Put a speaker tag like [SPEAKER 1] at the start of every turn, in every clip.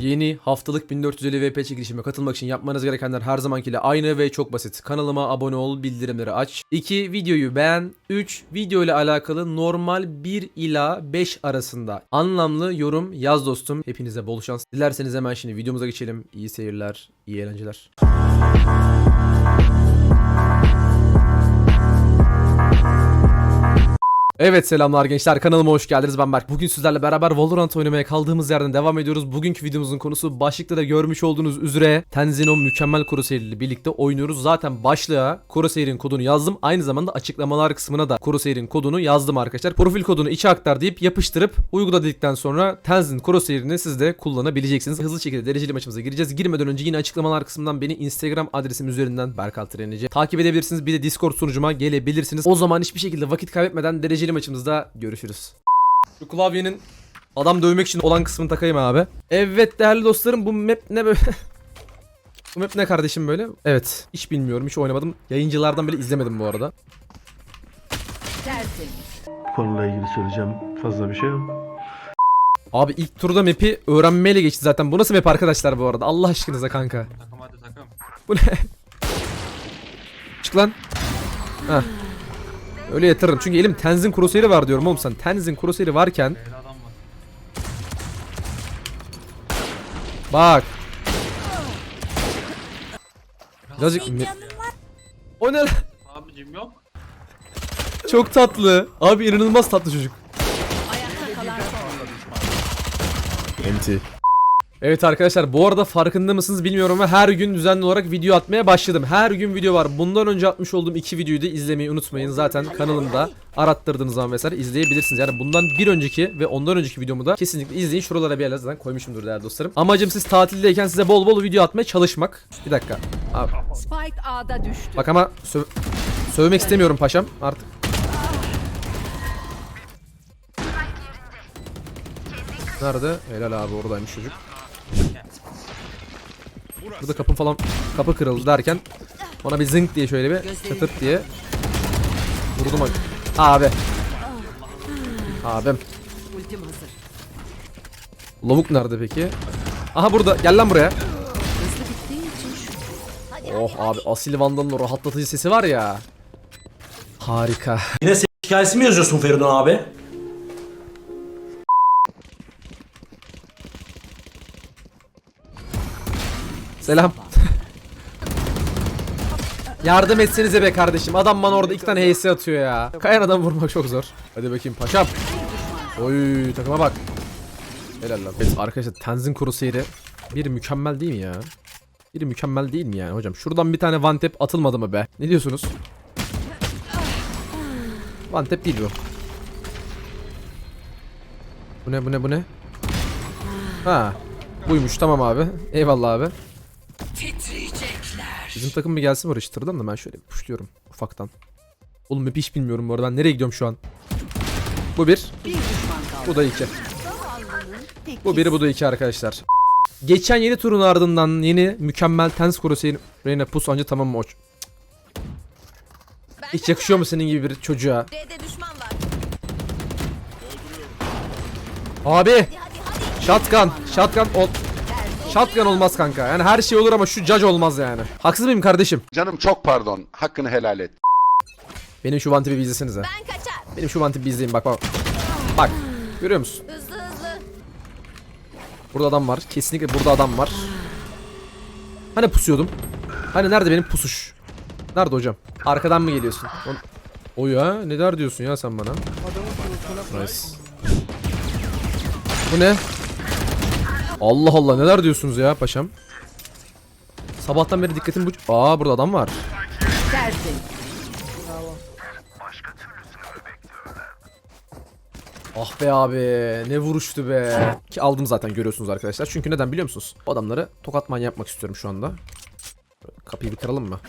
[SPEAKER 1] Yeni haftalık 1450 VP çekilişime katılmak için yapmanız gerekenler her zamankiyle aynı ve çok basit. Kanalıma abone ol, bildirimleri aç. 2. Videoyu beğen. 3. Video ile alakalı normal 1 ila 5 arasında anlamlı yorum yaz dostum. Hepinize bol şans. Dilerseniz hemen şimdi videomuza geçelim. İyi seyirler, iyi eğlenceler. Evet selamlar gençler kanalıma hoş geldiniz ben Berk. Bugün sizlerle beraber Valorant oynamaya kaldığımız yerden devam ediyoruz. Bugünkü videomuzun konusu başlıkta da görmüş olduğunuz üzere Tenzino mükemmel Crosshair ile birlikte oynuyoruz. Zaten başlığa Crosshair'in kodunu yazdım. Aynı zamanda açıklamalar kısmına da Crosshair'in kodunu yazdım arkadaşlar. Profil kodunu içe aktar deyip yapıştırıp uygula dedikten sonra Tenzin Crosshair'ini siz de kullanabileceksiniz. Hızlı şekilde dereceli maçımıza gireceğiz. Girmeden önce yine açıklamalar kısmından beni Instagram adresim üzerinden Berkal Trenici takip edebilirsiniz. Bir de Discord sunucuma gelebilirsiniz. O zaman hiçbir şekilde vakit kaybetmeden dereceli maçımızda görüşürüz. Şu klavyenin adam dövmek için olan kısmını takayım abi. Evet değerli dostlarım bu map ne böyle? bu map ne kardeşim böyle? Evet hiç bilmiyorum hiç oynamadım. Yayıncılardan bile izlemedim bu arada.
[SPEAKER 2] Konuyla ilgili söyleyeceğim fazla bir şey yok.
[SPEAKER 1] Abi ilk turda map'i öğrenmeyle geçti zaten. Bu nasıl map arkadaşlar bu arada? Allah aşkınıza kanka.
[SPEAKER 3] Takım hadi takım.
[SPEAKER 1] Bu ne? Çık lan. Heh. Öyle yatırırım. Çünkü elim Tenzin Crosshair'i var diyorum oğlum sen. Tenzin Crosshair'i varken
[SPEAKER 3] Beyler adam var.
[SPEAKER 1] bak. Birazcık me- O ne lan?
[SPEAKER 3] Abicim yok.
[SPEAKER 1] Çok tatlı. Abi inanılmaz tatlı çocuk.
[SPEAKER 4] Ayakta kalan son.
[SPEAKER 1] MT. Evet arkadaşlar bu arada farkında mısınız bilmiyorum ama her gün düzenli olarak video atmaya başladım. Her gün video var. Bundan önce atmış olduğum iki videoyu da izlemeyi unutmayın. Zaten kanalımda arattırdığınız zaman mesela izleyebilirsiniz. Yani bundan bir önceki ve ondan önceki videomu da kesinlikle izleyin. Şuralara bir yerlere zaten koymuşumdur değerli dostlarım. Amacım siz tatildeyken size bol bol video atmaya çalışmak. Bir dakika. Abi,
[SPEAKER 4] Spike A'da düştü.
[SPEAKER 1] bak ama söv sövmek istemiyorum paşam artık. Nerede? Helal abi oradaymış çocuk. Burada kapı falan kapı kırıldı derken ona bir zınk diye şöyle bir çatırt diye vurdum abi. Abi. Abim. Lavuk nerede peki? Aha burada. Gel lan buraya. Oh abi Asil Vandal'ın o rahatlatıcı sesi var ya. Harika.
[SPEAKER 5] Yine ses hikayesi mi yazıyorsun Feridun abi?
[SPEAKER 1] Selam. Yardım etsenize be kardeşim. Adam bana orada iki tane HS atıyor ya. Kayan adam vurmak çok zor. Hadi bakayım paşam. Oy takıma bak. Helal lan. Evet arkadaşlar Tenzin Crusader'i bir mükemmel değil mi ya? Bir mükemmel değil mi yani hocam? Şuradan bir tane tap atılmadı mı be? Ne diyorsunuz? Tap değil bu. Bu ne bu ne bu ne? Ha. Buymuş tamam abi. Eyvallah abi. Bizim takım bir gelsin oraya çıtırdan da ben şöyle puşluyorum ufaktan. Oğlum hep hiç bilmiyorum bu arada nereye gidiyorum şu an. Bu bir. Bu da iki. Bu biri bu da iki arkadaşlar. Geçen yeni turun ardından yeni mükemmel tens Crosshair Reyna pus anca tamam mı o? Hiç yakışıyor mu senin gibi bir çocuğa? Abi! Shotgun! Shotgun ol... Shotgun olmaz kanka. Yani her şey olur ama şu judge olmaz yani. Haksız mıyım kardeşim?
[SPEAKER 6] Canım çok pardon. Hakkını helal et.
[SPEAKER 1] Benim şu vantipi bir izlesenize.
[SPEAKER 7] Ben kaçar.
[SPEAKER 1] Benim şu vantipi bir izleyin bak bak. Bak. Görüyor musun?
[SPEAKER 7] Hızlı hızlı.
[SPEAKER 1] Burada adam var. Kesinlikle burada adam var. Hani pusuyordum? Hani nerede benim pusuş? Nerede hocam? Arkadan mı geliyorsun? On... O ya ne der diyorsun ya sen bana? Nice. Bu ne? Allah Allah neler diyorsunuz ya paşam? Sabahtan beri dikkatim bu... Aa burada adam var.
[SPEAKER 4] Tertemiz.
[SPEAKER 1] Ah be abi ne vuruştu be. Ki aldım zaten görüyorsunuz arkadaşlar. Çünkü neden biliyor musunuz? O adamları tokat manyağı yapmak istiyorum şu anda. Kapıyı bir kıralım mı?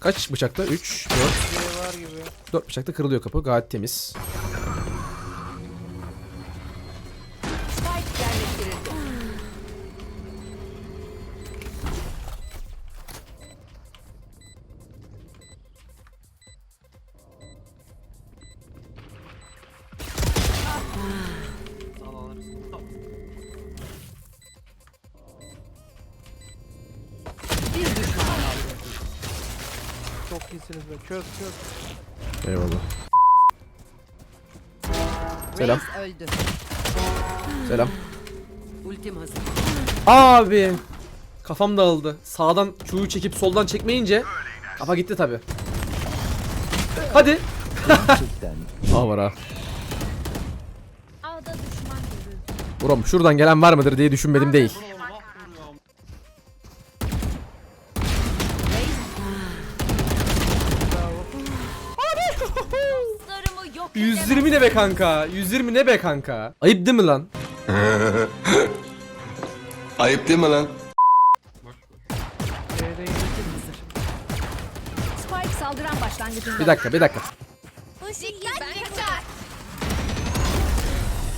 [SPEAKER 1] Kaç bıçakta? 3, 4. 4 bıçakta kırılıyor kapı. Gayet temiz.
[SPEAKER 3] İyisiniz be. Çöz çöz.
[SPEAKER 1] Eyvallah. Selam.
[SPEAKER 4] Reis öldü.
[SPEAKER 1] Selam.
[SPEAKER 4] Ultim hazır.
[SPEAKER 1] Abi. Kafam dağıldı. Sağdan Q'yu çekip soldan çekmeyince kafa gitti tabi. Hadi. Aa var ha.
[SPEAKER 7] Ağda düşman görüldü.
[SPEAKER 1] Buram şuradan gelen var mıdır diye düşünmedim değil. 120 ne be kanka? 120 ne be kanka? Ayıp değil mi lan?
[SPEAKER 8] Ayıp değil mi lan?
[SPEAKER 4] Spike saldıran başlangıcında.
[SPEAKER 1] Bir dakika bir dakika.
[SPEAKER 7] Ben kaçar.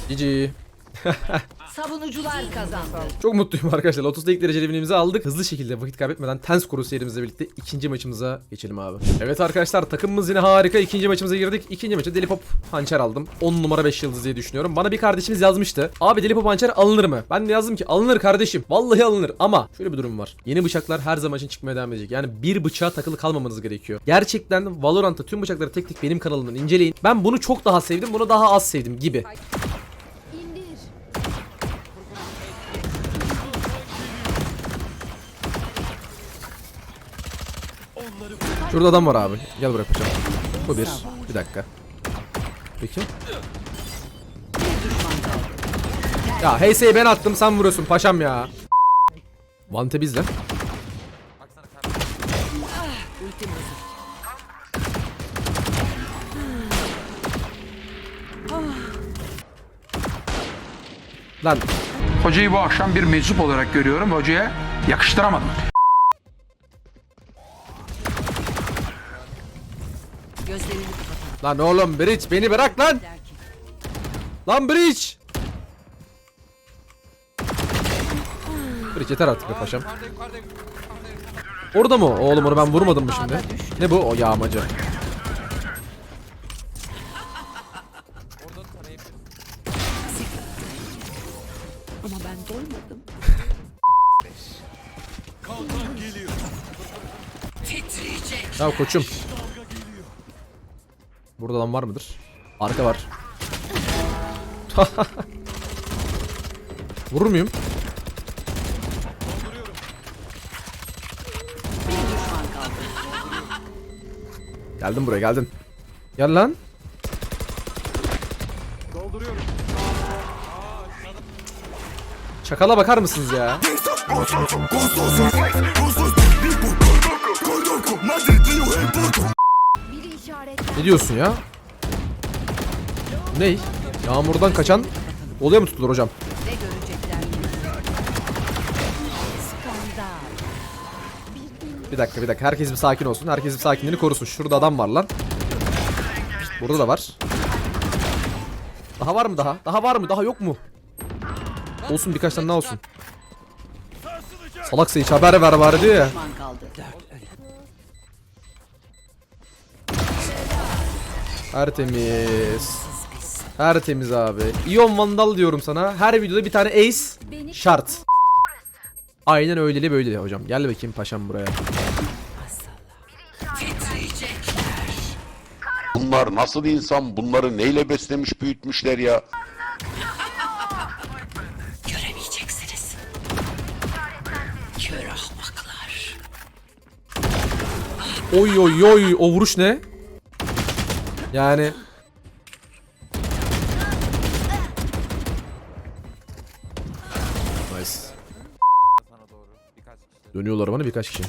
[SPEAKER 1] GG.
[SPEAKER 4] Savunucular kazandı.
[SPEAKER 1] Çok mutluyum arkadaşlar. 30'da ilk dereceli winimizi aldık. Hızlı şekilde vakit kaybetmeden Tens Kuru serimizle birlikte ikinci maçımıza geçelim abi. Evet arkadaşlar takımımız yine harika. İkinci maçımıza girdik. İkinci maçta Deli Pop hançer aldım. 10 numara 5 yıldız diye düşünüyorum. Bana bir kardeşimiz yazmıştı. Abi Deli Pop hançer alınır mı? Ben de yazdım ki alınır kardeşim. Vallahi alınır. Ama şöyle bir durum var. Yeni bıçaklar her zaman için çıkmaya devam edecek. Yani bir bıçağa takılı kalmamanız gerekiyor. Gerçekten Valorant'ta tüm bıçakları tek tek benim kanalımdan inceleyin. Ben bunu çok daha sevdim. Bunu daha az sevdim gibi. Şurada adam var abi. Gel buraya paşam. Bu bir. Bir dakika. Peki. Ya Heyse'yi ben attım sen vuruyorsun paşam ya. Vante bizde. Lan
[SPEAKER 9] Hocayı bu akşam bir meczup olarak görüyorum. Hocaya yakıştıramadım.
[SPEAKER 1] Lan oğlum Bridge beni bırak lan. Lan Bridge. Bridge yeter artık be paşam. Orada mı? Oğlum onu ben vurmadım mı şimdi? Ne bu? O yağmacı.
[SPEAKER 4] Ama ben doymadım.
[SPEAKER 1] Ya koçum. Burada lan var mıdır? Arka var. Vurur muyum? Geldim buraya geldim. Gel lan. Çakala bakar mısınız ya? Ne diyorsun ya? Ney? Yağmurdan kaçan oluyor mu tutulur hocam?
[SPEAKER 4] Ne görecekler? Skandal.
[SPEAKER 1] Bir dakika bir dakika herkes bir sakin olsun. Herkes bir sakinliğini korusun. Şurada adam var lan. Burada da var. Daha var mı daha? Daha var mı? Daha yok mu? Olsun birkaç tane daha olsun. Salaksa hiç haber ver bari diyor ya. Tertemiz. Tertemiz abi. İyon Vandal diyorum sana. Her videoda bir tane ace şart. Aynen öyleli böyleli hocam. Gel bakayım paşam buraya.
[SPEAKER 6] Bunlar nasıl insan? Bunları neyle beslemiş büyütmüşler ya?
[SPEAKER 4] Göremeyeceksiniz. Kör ahmaklar.
[SPEAKER 1] Oy oy oy o vuruş ne? Yani Nice. Dönüyorlar bana birkaç kişi.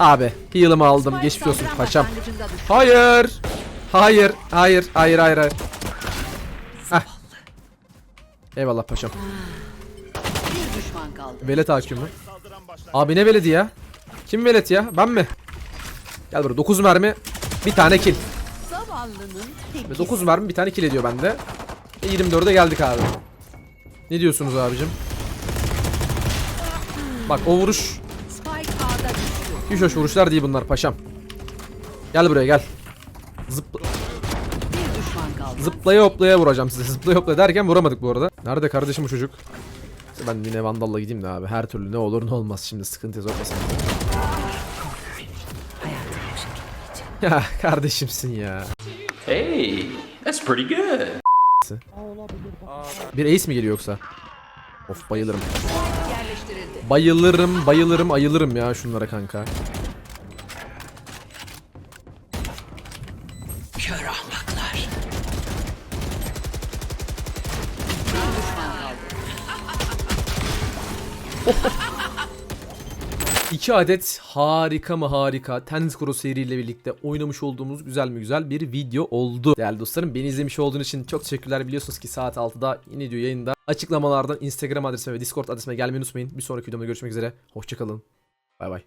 [SPEAKER 1] Abi heal'ımı aldım. Geçmiş olsun paşam. Hayır. Hayır. Hayır. Hayır. Hayır. Hayır. Heh. Eyvallah paşam.
[SPEAKER 4] Bir düşman kaldı.
[SPEAKER 1] Velet hakimi. Abi ne veledi ya? Kim velet ya? Ben mi? Gel buraya 9 mermi bir tane kill. Ve
[SPEAKER 4] tepkisi.
[SPEAKER 1] 9 mermi bir tane kill ediyor bende. Ve 24'e geldik abi. Ne diyorsunuz abicim? Bak o vuruş hiç hoş vuruşlar değil bunlar paşam. Gel buraya gel. Zıp
[SPEAKER 4] Bir düşman kaldı.
[SPEAKER 1] zıplaya hoplaya vuracağım size. Zıplaya hoplaya derken vuramadık bu arada. Nerede kardeşim bu çocuk? Ben yine Vandal'la gideyim de abi. Her türlü ne olur ne olmaz şimdi sıkıntı sokmasın. Ya kardeşimsin ya.
[SPEAKER 8] Hey, that's pretty good.
[SPEAKER 1] Bir ace mi geliyor yoksa? Of bayılırım. Bayılırım, bayılırım, ayılırım ya şunlara kanka.
[SPEAKER 4] Kör ahmaklar. Bir düşman kaldı.
[SPEAKER 1] İki adet harika mı harika Tennis Kuro seriyle birlikte oynamış olduğumuz güzel mi güzel bir video oldu. Değerli dostlarım beni izlemiş olduğunuz için çok teşekkürler. Biliyorsunuz ki saat 6'da yine diyor yayında. Açıklamalardan Instagram adresime ve Discord adresime gelmeyi unutmayın. Bir sonraki videomda görüşmek üzere. Hoşçakalın. Bay bay.